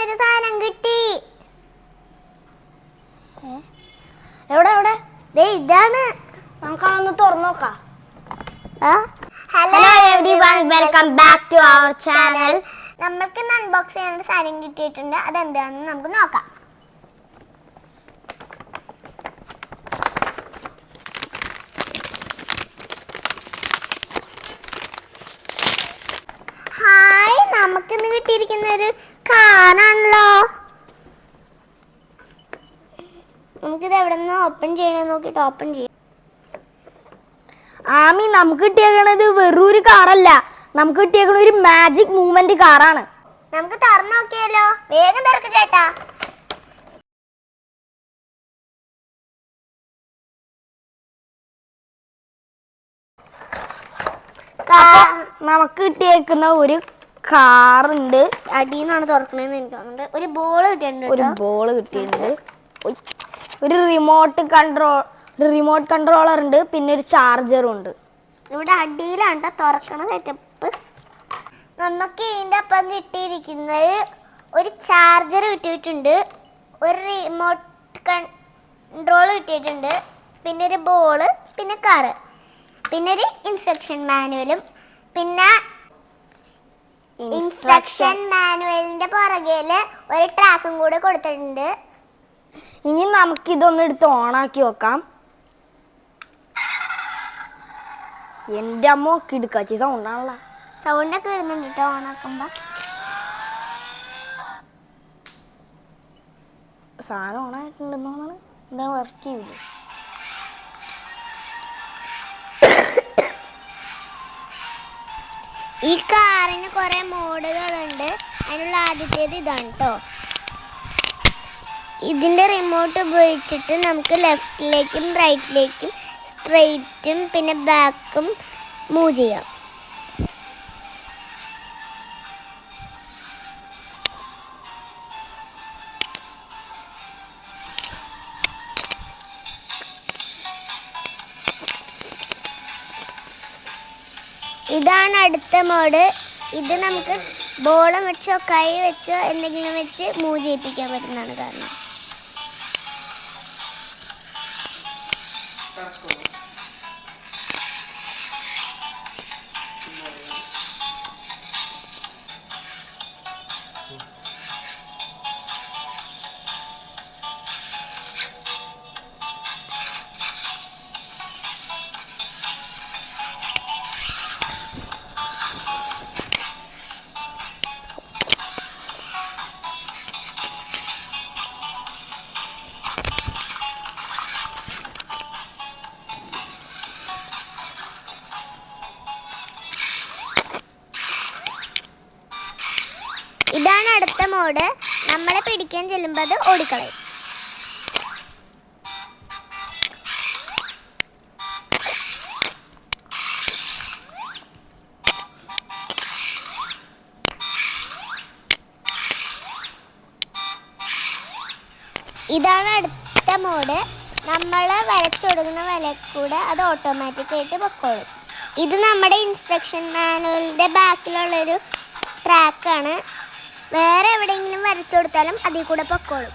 നല്ലൊരു സാധനം കിട്ടി. എവിടെ എവിടെ? ദേ ഇതാണ്. നമുക്ക് അതൊന്ന് തുറന്നു നോക്കാം. Hello everyone welcome back to our channel നമ്മൾക്ക് ഇന്ന് അൺബോക്സ് ചെയ്യാനൊരു സാധനം കിട്ടിയിട്ടുണ്ട്. അതെന്താണെന്ന് നമുക്ക് നോക്കാം. ഹായ് നമുക്കിന്ന് കിട്ടിയിരിക്കുന്ന ഒരു നമുക്കിത് എവിടെ നിന്ന് ഓപ്പൺ ചെയ്യണേ നോക്കിയിട്ട് ഓപ്പൺ ചെയ്യാം. ആമി നമുക്ക് കിട്ടിയേക്കണത് വെറും ഒരു കാറല്ല നമുക്ക് കിട്ടിയേക്കണ ഒരു മാജിക് മൂവ്മെന്റ് കാറാണ് നമുക്ക് തുറന്നു നോക്കിയാലോ? വേഗം തുറക്ക് ചേട്ടാ. നമുക്ക് കിട്ടിയേക്കുന്ന ഒരു കാറുണ്ട് അടിയിൽ നിന്നാണ് തുറക്കണേന്ന് എനിക്ക് തോന്നുന്നുണ്ട്. ഒരു ബോൾ കിട്ടിയിട്ടുണ്ട് ഒരു. ബോൾ കിട്ടിയിട്ടുണ്ട്. ഒരു റിമോട്ട് കൺട്രോൾ ഒരു റിമോട്ട് കൺട്രോളർ ഉണ്ട് പിന്നെ ഒരു ചാർജറും ഉണ്ട്. ഇവിടെ അടിയിലാണ് ട്ടോ തുറക്കണ സെറ്റപ്പ് നമുക്ക് ഇതിന്റെ ഒപ്പം കിട്ടിയിരിക്കുന്നത് ഒരു ചാർജർ കിട്ടിയിട്ടുണ്ട് ഒരു റിമോട്ട് കൺട്രോൾ കിട്ടിയിട്ടുണ്ട് പിന്നെ ഒരു ബോൾ പിന്നെ കാറ് പിന്നെ ഒരു ഇൻസ്ട്രക്ഷൻ മാനുവലും പിന്നെ ഇൻസ്ട്രക്ഷൻ മാനുവലിന്റെ പുറകിൽ ഒരു ട്രാക്കും കൂടെ കൊടുത്തിട്ടുണ്ട്. ഇനി നമുക്ക് ഇതൊന്ന് എടുത്ത് ഓണാക്കി വെക്കാം. എന്റെ അമ്മ കിടുക്കാച്ചി സൗണ്ടാണല്ലോ സൗണ്ടൊക്കെ വരുന്നുണ്ട് കേട്ടോ ഓണാക്കുമ്പോ. സാധനം ഓണായിട്ടുണ്ടെന്നാണ് എന്താ വർക്ക് ചെയ്യുന്നത് ഈ കാറിന് കുറെ മോഡുകളുണ്ട് അതിനുള്ള ആദ്യത്തേത് ഇതാണ് കേട്ടോ ഇതിന്റെ റിമോട്ട് ഉപയോഗിച്ചിട്ട് നമുക്ക് ലെഫ്റ്റിലേക്കും റൈറ്റിലേക്കും സ്ട്രെയിറ്റും പിന്നെ ബാക്കും മൂവ് ചെയ്യാം. ഇതാണ് അടുത്ത മോഡ് ഇത് നമുക്ക് ബോളം വെച്ചോ കൈ വെച്ചോ എന്തെങ്കിലും വെച്ച് മൂവ് ചെയ്യിപ്പിക്കാൻ പറ്റുന്നതാണ് കാരണം. ഇതാണ് മോഡ് നമ്മളെ പിടിക്കാൻ ചെല്ലുമ്പോൾ അത് ഓടിക്കളയും. ഇതാണ് അടുത്ത മോഡ്. നമ്മൾ വരച്ചു കൊടുക്കുന്ന വല കൂടെ അത് ഓട്ടോമാറ്റിക് ആയിട്ട് പൊക്കോളും. ഇത് നമ്മുടെ ഇൻസ്ട്രക്ഷൻ മാനുവലിന്റെ ബാക്കിലുള്ളൊരു ട്രാക്കാണ് വേറെ എവിടെയെങ്കിലും വരച്ചു കൊടുത്താലും അതിൽ കൂടെ പൊക്കോളും.